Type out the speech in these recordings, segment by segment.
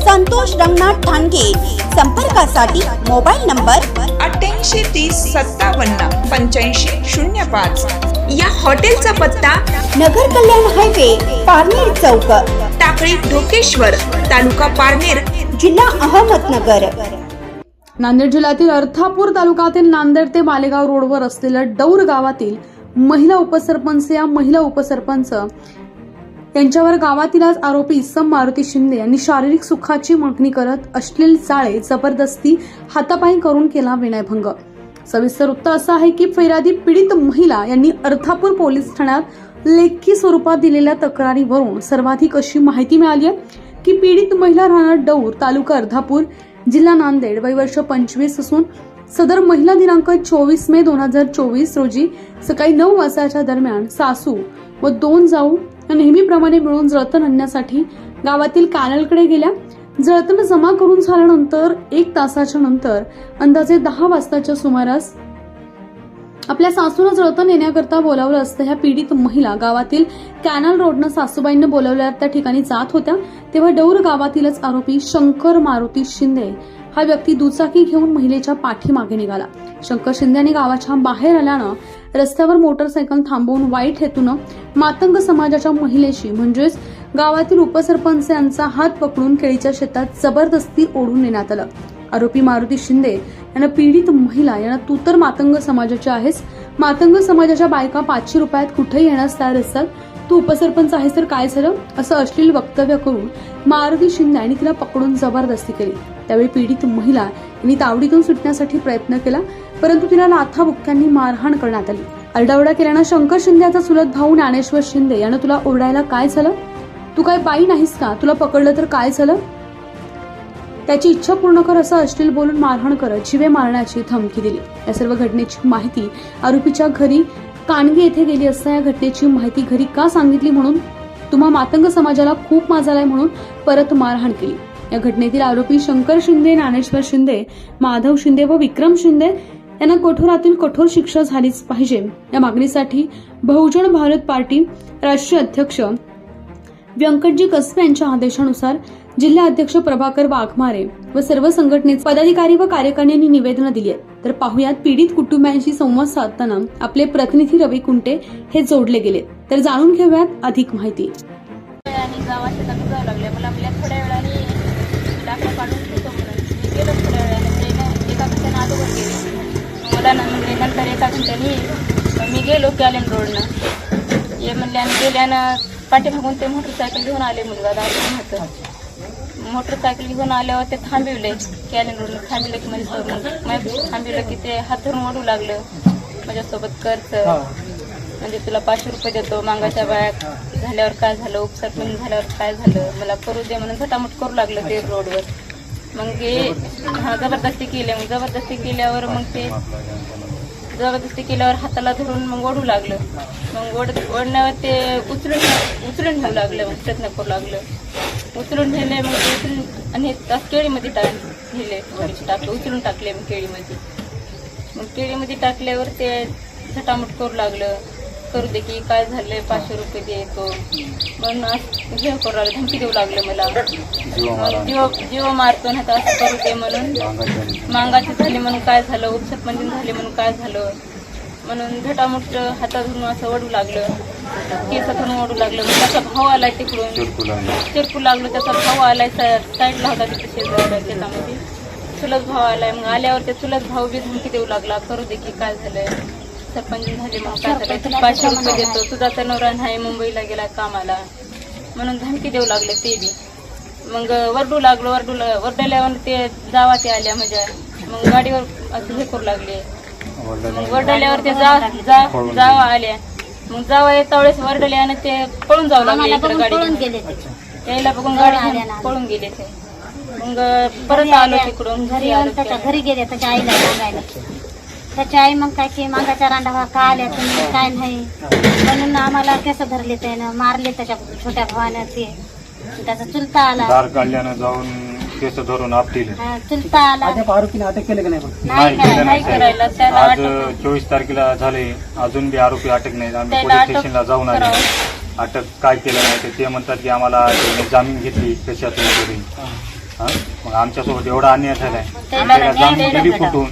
संतोष रंगनाथ ठाणगे. संपर्कासाठी mobile number अठ्ठ्याऐंशी तीस सत्तावन्न पंच्याऐंशी शून्य पाच. या हॉटेलचा पत्ता नगर कल्याण हायवे पारनेर चौक. टाकळी ढोकेश्वर तालुका पारनेर जिल्हा अहमदनगर. नांदेड जिल्ह्यातील अर्थापूर तालुक्यातील नांदेड ते मालेगाव रोडवर असलेल्या डौर गावातील महिला उपसरपंच या महिला उपसरपंच यांच्यावर गावातीलच आरोपी इसम मारुती शिंदे यांनी शारीरिक सुखाची मागणी करत अश्लील चाळे जबरदस्ती हातापायी करून केला विनयभंग. सविस्तर वृत्त असं आहे की फैरादी पीडित महिला यांनी अर्थापूर पोलीस ठाण्यात लेखी स्वरूपात दिलेल्या तक्रारीवरून सर्वाधिक अशी माहिती मिळाली आहे की पीडित महिला राहणार डौर तालुका अर्धापूर जिल्हा नांदेड. वय वर्ष पंचवीस असून सदर महिला दिनांक चोवीस मे दोन हजार चोवीस रोजी सकाळी नऊ वाजताच्या दरम्यान सासू व दोन जाऊ नेहमीप्रमाणे मिळून जळतण आणण्यासाठी गावातील कॅनलकडे गेल्या. जळतण जमा करून झाल्यानंतर एक तासाच्या नंतर अंदाजे दहा वाजताच्या सुमारास आपल्या सासूनं जळतण येण्याकरता बोलावलं असतं. ह्या पीडित महिला गावातील कॅनल रोडनं सासूबाईंना बोलावल्या त्या ठिकाणी जात होत्या. तेव्हा डौर गावातीलच आरोपी शंकर मारुती शिंदे हा व्यक्ती दुचाकी घेऊन महिलेच्या पाठीमागे निघाला. शंकर शिंदे यांनी गावाच्या बाहेर आल्यानं रस्त्यावर मोटरसायकल थांबवून वाईट हेतूनं मातंग समाजाच्या महिलेशी म्हणजेच गावातील उपसरपंच यांचा हात पकडून केळीच्या शेतात जबरदस्ती ओढून नेण्यात आलं. आरोपी मारुती शिंदे यांना पीडित महिला यांना तू तर मातंग समाजाची आहेस. मातंग समाजाच्या बायका पाचशे रुपयात कुठेही येण्यास तयार असतात. तू उपसरपंच आहेस तर काय झालं? असं अश्लील वक्तव्य करून मारुती शिंदे यांनी तिला पकडून जबरदस्ती केली. त्यावेळी पीडित महिला यांनी तावडीतून सुटण्यासाठी प्रयत्न केला. परंतु तिला लाथाबुक्क्यांनी मारहाण करण्यात आली. आरडाओरडा केल्यानं शंकर शिंदे याचा चुलत भाऊ ज्ञानेश्वर शिंदे यानं तुला ओरडायला काय झालं? तू काय बाई नाहीस का? तुला पकडलं तर काय झालं? त्याची इच्छा पूर्ण कर असं अश्लील बोलून मारहाण करत जीवे मारण्याची धमकी दिली. या सर्व घटनेची माहिती आरोपीच्या घरी कानगी येथे गेली असता या घटनेची माहिती घरी का सांगितली म्हणून? तुम्हा मातंग समाजाला खूप माजालाय म्हणून परत मारहाण केली. या घटनेतील आरोपी शंकर शिंदे ज्ञानेश्वर शिंदे माधव शिंदे व विक्रम शिंदे यांना कठोरातील कठोर शिक्षा झालीच पाहिजे. या मागणीसाठी बहुजन भारत पार्टी राष्ट्रीय अध्यक्ष व्यंकटजी कसबे यांच्या आदेशानुसार जिल्हा अध्यक्ष प्रभाकर वाघमारे व सर्व संघटनेचे पदाधिकारी व कार्यकारिणींनी निवेदन दिली आहेत तर पाहुयात पीडित कुटुंबियांशी संवाद साधताना आपले प्रतिनिधी रवी कुंटे हे जोडले गेले. तर जाणून घेऊयात अधिक माहिती आणि गावात शेतात जावं लागलं मला आपल्या थोड्या वेळाने लाकडं काढून ठेवतो म्हणून मी गेलो थोड्या वेळाने म्हणजे ना एका घंट्यानं अगोदर गेले मग मला न- म्हणजे मग मी गेलो कॅलेन रोडनं ये म्हणले आणि गेल्यानं पाठीमागून ते मोटरसायकल घेऊन आले मुलगा दाखवून होतं मोटरसायकल घेऊन आल्यावर ते थांबिवले कॅलेन रोडनं थांबिलं की म्हणजे थांबिवलं की ते हात धरून ओढू लागलं. माझ्यासोबत कर्ज म्हणजे तुला पाचशे रुपये देतो मागाच्या बाया झाल्यावर काय झालं उपसरपंच झाल्यावर काय झालं मला करू दे म्हणून झटामट करू लागलं ते रोडवर मग हा, जबरदस्ती केली. मग जबरदस्ती केल्यावर मग ते जबरदस्ती केल्यावर हाताला धरून मग ओढू लागलं. मग ओढ ओढण्यावर ते उचलून उचलून ठेवू लागलं मग प्रयत्न करू लागलं. उचलून ठेवले मग ते उचलून आणि तास केळीमध्ये टाक नेले टाकले उचलून टाकले मग केळीमध्ये. मग केळीमध्ये टाकल्यावर ते झटामट करू लागलं. करू दे की काय झालंय पाचशे रुपये दे तो म्हणून असं हे करू लागलं धमकी देऊ लागलं मला. मग जीव जीव मारतो ना तर असं करू दे म्हणून. मांगाचे झाले म्हणून काय झालं? उपसरपंच झाले म्हणून काय झालं? म्हणून झटामट हातात धरून असं ओढू लागलं. केस धरून ओढू लागलं. मग त्याचा भाव आलाय तिकडून. चिरकू लागलो. त्याचा भाव आलाय साईडला होता तिथे शेजारी शेतामध्ये. चुलत भाव आलाय. मग आल्यावर ते चुलत भाऊ बी धमकी देऊ लागला. करू दे की काय झालंय. सरपंच झाले. मग काय पाचशे रुपये देतो. तुझा तर नवरा नाही मुंबईला गेला कामाला. म्हणून धमकी देऊ लागले ते बी. मग वरडू लागलो वरडू वरडल्यावर ते जावा ते आल्या म्हणजे मग गाडीवर असं हे करू लागले. मग वरडल्यावर ते जा जा जावा आल्या. मग जावा येता वेळेस वरडले आणि ते पळून जाऊ लागले इकडे गाडी. त्याला बघून गाडी पळून गेले ते. मग परत आलो तिकडून. घरी घरी गेले त्याच्या आईला सांगायला. त्याची आई मग काय की मागाच्या रांडा का आल्या तुम्ही? काय नाही. म्हणून आम्हाला केस धरले त्यानं मारले त्याच्या छोट्या भावानं ते. त्याचा चुलता आला. दार काढल्यानं जाऊन केस धरून आपटील. हा, चुलता आला. आरोपीने अटक केलं का नाही पण नाही केलं नाही करायला. त्याला आज अटक चोवीस तारखेला झाले. अजून बी आरोपी अटक नाही आम्ही त्याला पोलीस अटक स्टेशनला जाऊन आले. अटक काय केलं नाही ते. म्हणतात की आम्हाला त्यांनी जामीन घेतली. कशातून तरी हा? मग आमच्यासोबत एवढा अन्याय झालाय. त्याला जामीन दिली कुठून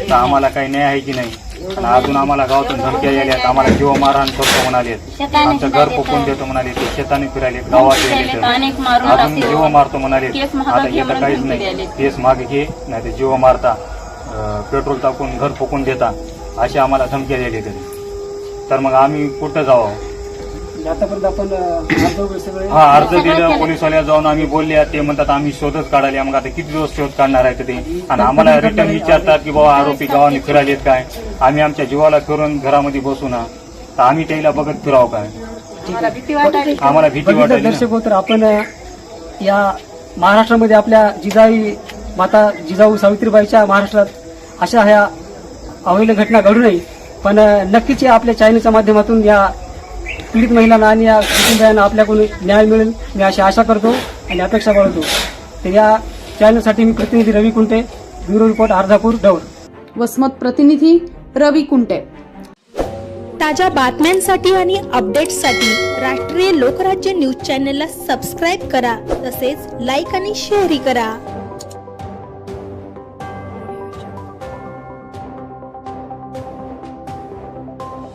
तर आम्हाला काही न्याय आहे की नाही? आणि अजून आम्हाला गावातून धमक्या यायल्यात आम्हाला जीव मारहाण करतो म्हणाले आमचं घर फुकून देतो म्हणाले ते शेताने फिरायले गावात गेले तर मारून अजून. जीव मारतो म्हणाले आता येतं म्हणून काहीच नाही. द्यायले. केस मागे घे नाही तर जीव मारता. पेट्रोल टाकून घर फुकून देता. अशी आम्हाला धमक्या दिली तरी तर मग आम्ही कुठं जावं? आतापर्यंत आपण अं, अर्ज सगळे हा अर्ज दिलं पोलिसवाल्या जाऊन आम्ही बोलले ते म्हणतात आम्ही शोधच काढायला मग आता किती दिवस शोध काढणार आहे ते? आणि आम्हाला रिटर्न विचारतात की बाबा आरोपी गावाने फिरायलेत काय? आम्ही आमच्या जीवाला फिरून घरामध्ये बसू ना तर आम्ही त्याला बघत फिरावं काय? आम्हाला भीती ना. दर्शक तर आपण या महाराष्ट्रामध्ये आपल्या जिजाई माता जिजाऊ सावित्रीबाईच्या महाराष्ट्रात अशा ह्या अवैध घटना घडू नये. पण नक्कीच या आपल्या चॅनलच्या माध्यमातून या पीडित महिलांना आणि या कुटुंबियांना आपल्याकडून न्याय मिळेल. मी अशी आशा करतो आणि अपेक्षा बाळगतो तर या चॅनलसाठी मी प्रतिनिधी रवी कुंटे ब्युरो रिपोर्ट अर्धापूर डौर वसमत प्रतिनिधी रवी कुंटे. ताज्या बातम्यांसाठी आणि अपडेट्ससाठी राष्ट्रीय लोकराज्य न्यूज चॅनलला सबस्क्राईब करा तसेच लाईक आणि शेअरही करा.